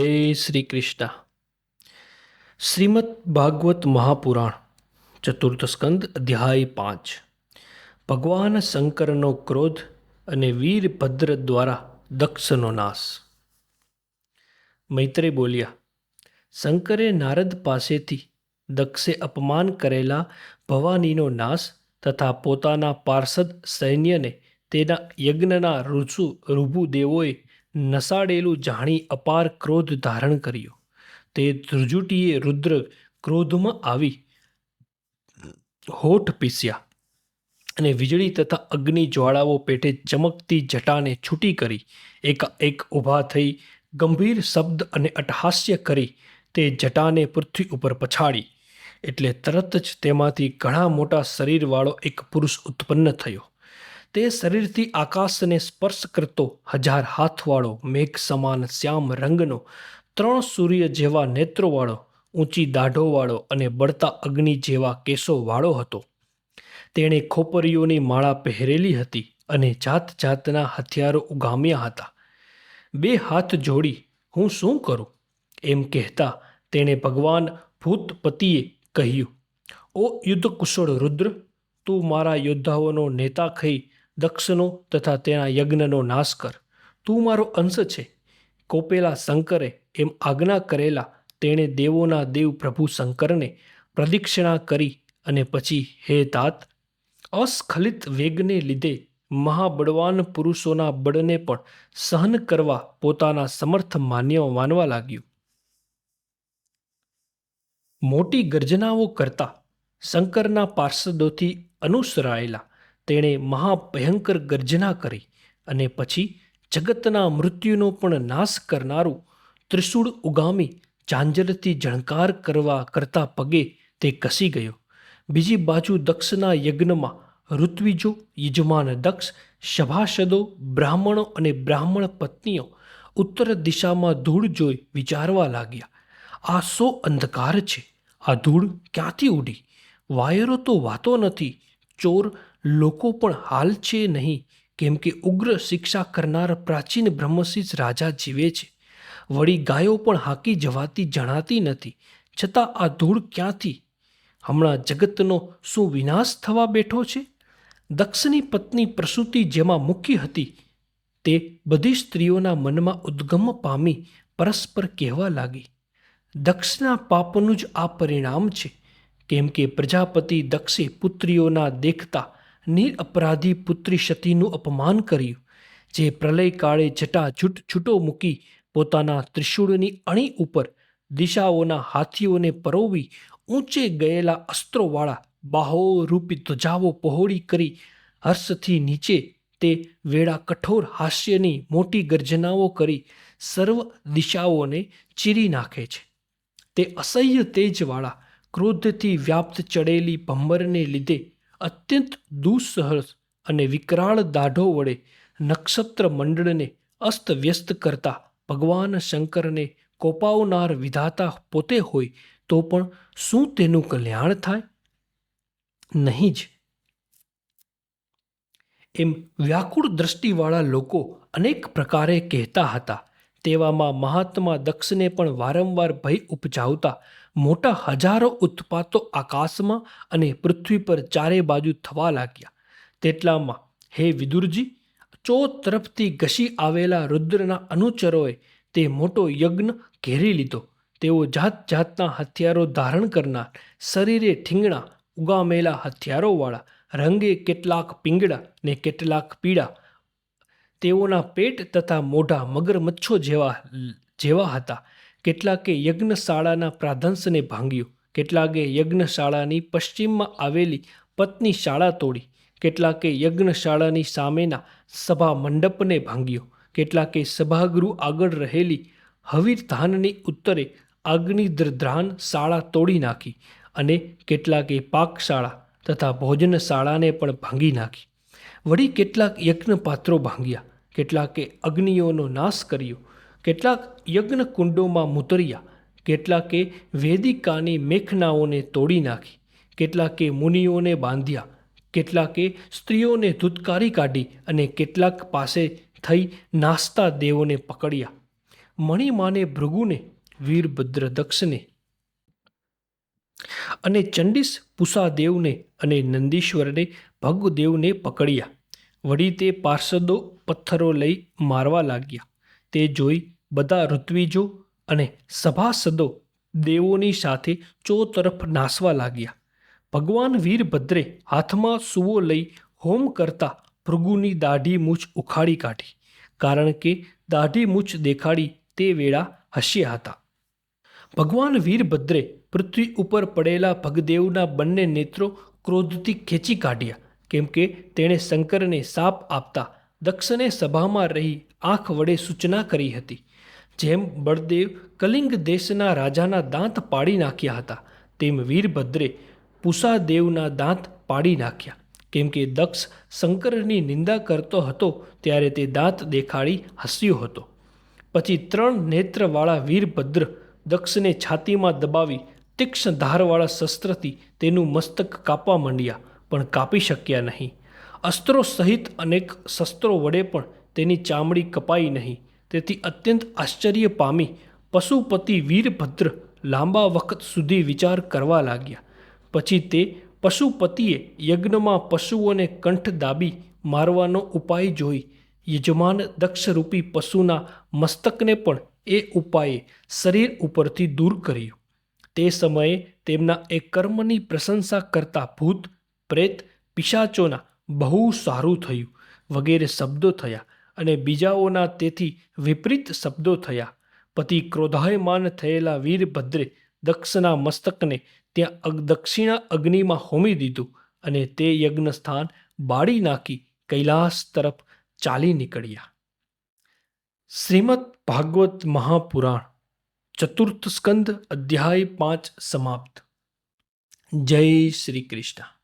જય શ્રી કૃષ્ણ. શ્રીમદ ભાગવત મહાપુરાણ, ચતુર્થ સ્કંદ, અધ્યાય પાંચ. ભગવાન શંકરનો ક્રોધ અને વીરભદ્ર દ્વારા દક્ષનો નાશ. મૈત્રી બોલ્યા, શંકરે નારદ પાસેથી દક્ષે અપમાન કરેલા ભવાનીનો નાશ તથા પોતાના પાર્ષદ સૈન્યને તેના યજ્ઞના ઋષુ ઋભુ દેવોએ નસાડેલું જાણી અપાર ક્રોધ ધારણ કર્યો. તે ધ્રુજુટીએ રુદ્ર ક્રોધમાં આવી હોઠ પીસ્યા અને વીજળી તથા અગ્નિ જ્વાળાઓ પેટે ચમકતી જટાને છૂટી કરી. એક એક ઊભા થઈ ગંભીર શબ્દ અને અટહાસ્ય કરી તે જટાને પૃથ્વી ઉપર પછાડી. એટલે તરત જ તેમાંથી ઘણા મોટા શરીરવાળો એક પુરુષ ઉત્પન્ન થયો. તે શરીરથી આકાશને સ્પર્શ કરતો હજાર હાથવાળો મેઘ સમાન શ્યામ રંગનો, ત્રણ સૂર્ય જેવા નેત્રોવાળો, ઊંચી દાઢોવાળો અને બળતા અગ્નિ જેવા કેસોવાળો હતો. તેણે ખોપરીઓની માળા પહેરેલી હતી અને જાત જાતના હથિયારો ઉગામ્યા હતા. બે હાથ જોડી, હું શું કરું? એમ કહેતા તેણે ભગવાન ભૂતપતિએ કહ્યું, ઓ યુદ્ધ કુશળ રુદ્ર, તું મારા યોદ્ધાઓનો નેતા ખઈ દક્ષનો તથા તેના યજ્ઞનો નાશ કર. તું મારો અંશ છે. કોપેલા શંકરે એમ આજ્ઞા કરેલા તેણે દેવોના દેવ પ્રભુ શંકરને પ્રદક્ષિણા કરી અને પછી હે તાત, અસ્ખલિત વેગને લીધે મહાબળવાન પુરુષોના બળને પણ સહન કરવા પોતાના સમર્થ માન્ય માનવા લાગ્યું. મોટી ગર્જનાઓ કરતા શંકરના પાર્ષદોથી અનુસરાયેલા તેણે મહાભયંકર ગર્જના કરી અને પછી જગતના મૃત્યુનો પણ નાશ કરનારું ત્રિશૂળ ઉગામી ઝાંઝરથી જણકાર કરવા કરતા પગે તે કસી ગયો. બીજી બાજુ દક્ષના યજ્ઞમાં ઋત્વિજો, યજમાન દક્ષ, સભાસદો, બ્રાહ્મણો અને બ્રાહ્મણ પત્નીઓ ઉત્તર દિશામાં ધૂળ જોઈ વિચારવા લાગ્યા. આ સો અંધકાર છે? આ ધૂળ ક્યાંથી ઉડી? વાયરો તો વાતો નથી. ચોર લોકો પણ હાલ છે નહીં, કેમ કે ઉગ્ર શિક્ષા કરનાર પ્રાચીન બ્રહ્મશીષ રાજા જીવે છે. વળી ગાયો પણ હાકી જવાતી જણાતી નથી, છતાં આ ધૂળ ક્યાંથી? હમણાં જગતનો શું વિનાશ થવા બેઠો છે? દક્ષની પત્ની પ્રસૂતિ જેમાં મૂકી હતી, તે બધી સ્ત્રીઓના મનમાં ઉદ્ગમ પામી પરસ્પર કહેવા લાગી. દક્ષના પાપનું જ આ પરિણામ છે, કેમ કે પ્રજાપતિ દક્ષે પુત્રીઓના દેખતા નિરઅપરાધી પુત્રી સતીનું અપમાન કર્યું, જે પ્રલય કાળે જટા જૂટ છૂટો મૂકી પોતાના ત્રિશૂળની અણી ઉપર દિશાઓના હાથીઓને પરોવી ઊંચે ગયેલા અસ્ત્રોવાળા બાહો રૂપી ધ્વજાઓ પહોળી કરી હર્ષથી નીચે તે વેળા કઠોર હાસ્યની મોટી ગર્જનાઓ કરી સર્વ દિશાઓને ચીરી નાખે છે. તે અસહ્ય તેજવાળા ક્રોધથી વ્યાપ્ત ચડેલી ભંબરને લીધે અત્યંત દુસ્સહસ અને વિકરાળ દાઢો વડે નક્ષત્ર મંડળને અસ્તવ્યસ્ત કરતા ભગવાન શંકરને કોપાવનાર વિધાતા પોતે હોય તો પણ શું તેનું કલ્યાણ થાય? નહીં જ. એમ વ્યાકુળ દ્રષ્ટિવાળા લોકો અનેક પ્રકારે કહેતા હતા. તેવામાં મહાત્મા દક્ષને પણ વારંવાર ભય ઉપજાવતા મોટા હજારો ઉત્પાતો આકાશમાં અને પૃથ્વી પર ચારે બાજુ થવા લાગ્યા. તેટલામાં, હે વિદુરજી, ચો તરફથી ઘસી આવેલા રુદ્રના અનુચરોએ તે મોટો યજ્ઞ ઘેરી લીધો. તેઓ જાત જાતના હથિયારો ધારણ કરનાર, શરીરે ઠીંગણા ઉગામેલા હથિયારોવાળા, રંગે કેટલાક પીંગળા ને કેટલાક પીળા, તેઓના પેટ તથા મોઢા મગરમચ્છો જેવા જેવા હતા. કેટલાકે યજ્ઞશાળાના પ્રાધંસને ભાંગ્યું. કેટલાકે યજ્ઞશાળાની પશ્ચિમમાં આવેલી પત્ની શાળા તોડી. કેટલાકે યજ્ઞશાળાની સામેના સભા મંડપને ભાંગ્યો. કેટલાકે સભાગૃહ આગળ રહેલી હવીરધાનની ઉત્તરે અગ્નિદ્રધ્રાન શાળા તોડી નાખી અને કેટલાકે પાકશાળા તથા ભોજનશાળાને પણ ભાંગી નાખી. વળી કેટલાક યજ્ઞપાત્રો ભાંગ્યા. કેટલાકે અગ્નિઓનો નાશ કર્યો. કેટલાક યજ્ઞ કુંડોમાં મુતર્યા, કેટલાકે વેદિકાની મેખનાઓને તોડી નાખી, કેટલાકે મુનિઓને બાંધ્યા, કેટલાકે સ્ત્રીઓને ધૂતકારી કાઢી અને કેટલાક પાસે થઈ નાસ્તા દેવોને પકડ્યા. મણિમાને ભૃગુને વીરભદ્ર દક્ષને અને ચંડીસ પુષાદેવને અને નંદીશ્વરને ભગદેવને પકડ્યા. વળી તે પાર્ષદો પથ્થરો લઈ મારવા લાગ્યા. તે જોઈ બધા ઋત્વિજો અને સભાસદો દેવોની સાથે ચોતરફ નાસવા લાગ્યા. ભગવાન વીરભદ્રે હાથમાં સુવો લઈ હોમ કરતા ભૃગુની દાઢી મૂછ ઉખાડી કાઢી, કારણ કે દાઢી મૂછ દેખાડી તે વેળા હસ્યા હતા. ભગવાન વીરભદ્રે પૃથ્વી ઉપર પડેલા ભગદેવના બંને નેત્રો ક્રોધથી ખેંચી કાઢ્યા, કેમ કે તેણે શંકરને સાપ આપતા દક્ષને સભામાં રહી આંખ વડે સૂચના કરી હતી, જેમ બળદેવ કલિંગ દેશના રાજાના દાંત પાડી નાખ્યા હતા, તેમ વીરભદ્રે પુષાદેવના દાંત પાડી નાખ્યા. કેમ કે દક્ષ શંકરની નિંદા કરતો હતો, ત્યારે તે દાંત દેખાડી હસ્યો હતો. પછી ત્રણ નેત્રવાળા વીરભદ્ર દક્ષને છાતીમાં દબાવી તીક્ષ્ણ ધારવાળા શસ્ત્રથી તેનું મસ્તક કાપવા માંડ્યા, પણ કાપી શક્યા નહીં. અસ્ત્રો સહિત અનેક શસ્ત્રો વડે પણ તેની ચામડી કપાઈ નહીં. તેથી અત્યંત આશ્ચર્ય પામી પશુપતિ વીરભદ્ર લાંબા વખત સુધી વિચાર કરવા લાગ્યા. પછી તે પશુપતિએ યજ્ઞમાં પશુઓને કંઠ દાબી મારવાનો ઉપાય જોઈ. યજમાન દક્ષરૂપી પશુના મસ્તકને પણ એ ઉપાયે શરીર ઉપરથી દૂર કર્યું. તે સમયે તેમના એ કર્મની પ્રશંસા કરતા ભૂત, પ્રેત, પિશાચોના બહુ સારું થયું. વગેરે શબ્દો થયા. અને બીજાઓના તેથી વિપરીત શબ્દો થયા. પતિ ક્રોધાયમાન થયેલા વીરભદ્રે દક્ષના મસ્તકને ત્યાં દક્ષિણા અગ્નિમાં હોમી દીધું અને તે યજ્ઞ સ્થાન બાળી નાખી કૈલાસ તરફ ચાલી નીકળ્યા. શ્રીમદ ભાગવત મહાપુરાણ ચતુર્થ સ્કંદ અધ્યાય પાંચ સમાપ્ત. જય શ્રી કૃષ્ણ.